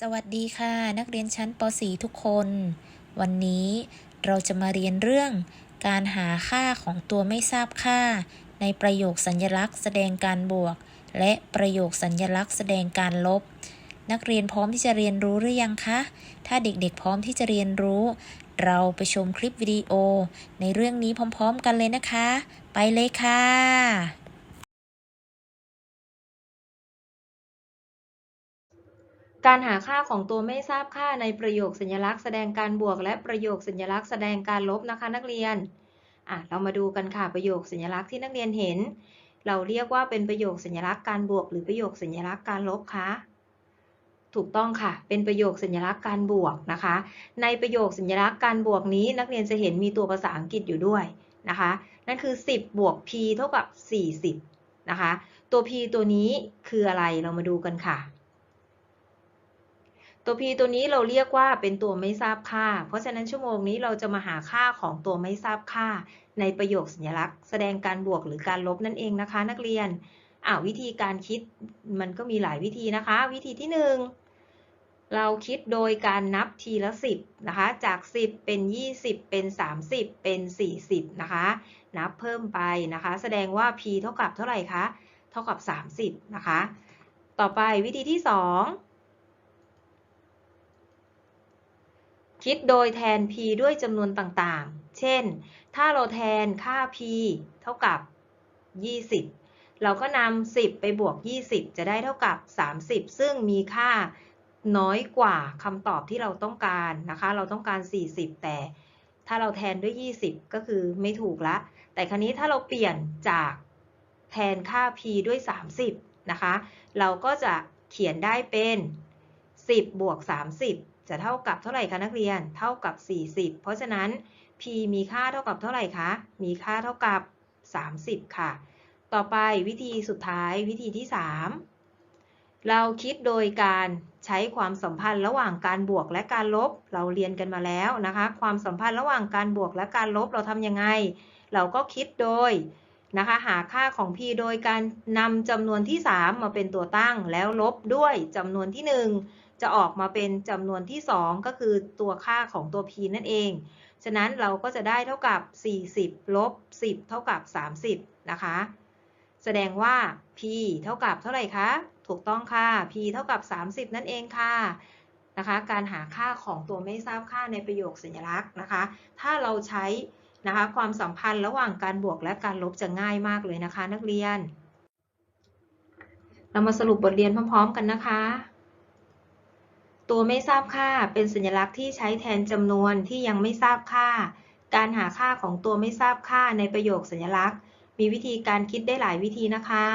สวัสดีค่ะ นักเรียนชั้นป .4 ทุกคน วันนี้เราจะมาเรียนเรื่อง การหาค่าของตัวไม่ทราบค่า ในประโยคสัญลักษณ์แสดงการบวก และประโยคสัญลักษณ์แสดงการลบ นักเรียนพร้อมที่จะเรียนรู้หรือยังคะ ถ้าเด็กๆพร้อมที่จะเรียนรู้ เราไปชมคลิปวิดีโอ ในเรื่องนี้พร้อม ๆ กันเลยนะคะ ไปเลยค่ะ การหาค่าของตัวไม่ทราบค่าในประโยคสัญลักษณ์แสดงการบวก และประโยคสัญลักษณ์แสดงการลบนะคะนักเรียนอะเรามาดูกันค่ะประโยคสัญลักษณ์ที่นักเรียนเห็น เราเรียกว่าเป็นประโยคสัญลักษณ์การบวก หรือประโยคสัญลักษณ์การลบคะถูกต้องค่ะ เป็นประโยคสัญลักษณ์การบวกนะคะ ในประโยคสัญลักษณ์การบวกนี้ นักเรียนจะเห็นมีตัวภาษาอังกฤษอยู่ด้วยนะคะ นั่นคือ 10 บวก p เท่ากับ 40 นะคะ ตัว p ตัวนี้คืออะไร เรามาดูกันค่ะ ตัว p ตัวนี้เราเรียกว่าเป็นตัวไม่ทราบค่า เพราะฉะนั้นชั่วโมงนี้เราจะมาหาค่าของตัวไม่ทราบค่า ในประโยคสัญลักษณ์ แสดงการบวกหรือการลบนั่นเองนะคะ นักเรียนอ่าวิธีการคิดมันก็มีหลายวิธีนะคะ วิธีที่หนึ่งเราคิดโดยการนับทีละ 10 นะคะ จาก 10 เป็น 20 เป็น 30 เป็น 40 นะคะ นับเพิ่มไปนะคะ แสดงว่า p เท่ากับเท่าไหร่คะ เท่ากับ 30 นะคะ ต่อไปวิธีที่ 2 คิดโดยแทน p ด้วยจำนวนต่างๆ เช่น ถ้าเราแทนค่า p เท่ากับ 20 เราก็นำ 10 ไปบวก 20 จะได้เท่ากับ 30 ซึ่งมีค่าน้อยกว่าคำตอบที่เราต้องการนะคะ เราต้องการ 40 แต่ถ้าเราแทนด้วย 20 ก็คือไม่ถูกละ แต่ครั้นี้ถ้าเราเปลี่ยนจากแทนค่า p ด้วย 30 นะคะ เราก็จะเขียนได้เป็น 10 บวก 30 จะเท่ากับเท่าไหร่คะนักเรียน เท่ากับ 40 เพราะฉะนั้น p มีค่าเท่ากับเท่าไหร่คะ มีค่าเท่ากับ 30 ค่ะ ต่อไปวิธีสุดท้ายวิธีที่ 3 เราคิดโดยการใช้ความสัมพันธ์ระหว่างการบวกและการลบ เราเรียนกันมาแล้วนะคะ ความสัมพันธ์ระหว่างการบวกและการลบเราทำยังไง เราก็คิดโดย นะคะหาค่าของ p โดยการนำจำนวนที่ 3 มาเป็นตัวตั้ง แล้วลบด้วยจำนวนที่ 1 จะออกมาเป็นจำนวนที่ 2 ก็คือตัวค่าของตัว p นั่นเอง ฉะนั้นเราก็จะได้เท่ากับ 40 ลบ 10 เท่ากับ 30 นะคะ แสดงว่า p เท่ากับเท่าไหร่คะ ถูกต้องค่ะ p เท่ากับ 30 นั่นเองค่ะนะคะ การหาค่าของตัวไม่ทราบค่าในประโยคสัญลักษณ์นะคะ ถ้าเราใช้ นะคะความสัมพันธ์ระหว่างการบวกและการลบจะง่ายมากเลยนะคะ นักเรียน เรามาสรุปบทเรียนพร้อม ๆ กันนะคะ ตัวไม่ทราบค่าเป็นสัญลักษณ์ที่ใช้แทนจำนวนที่ยังไม่ทราบค่า การหาค่าของตัวไม่ทราบค่าในประโยคสัญลักษณ์ มีวิธีการคิดได้หลายวิธีนะคะ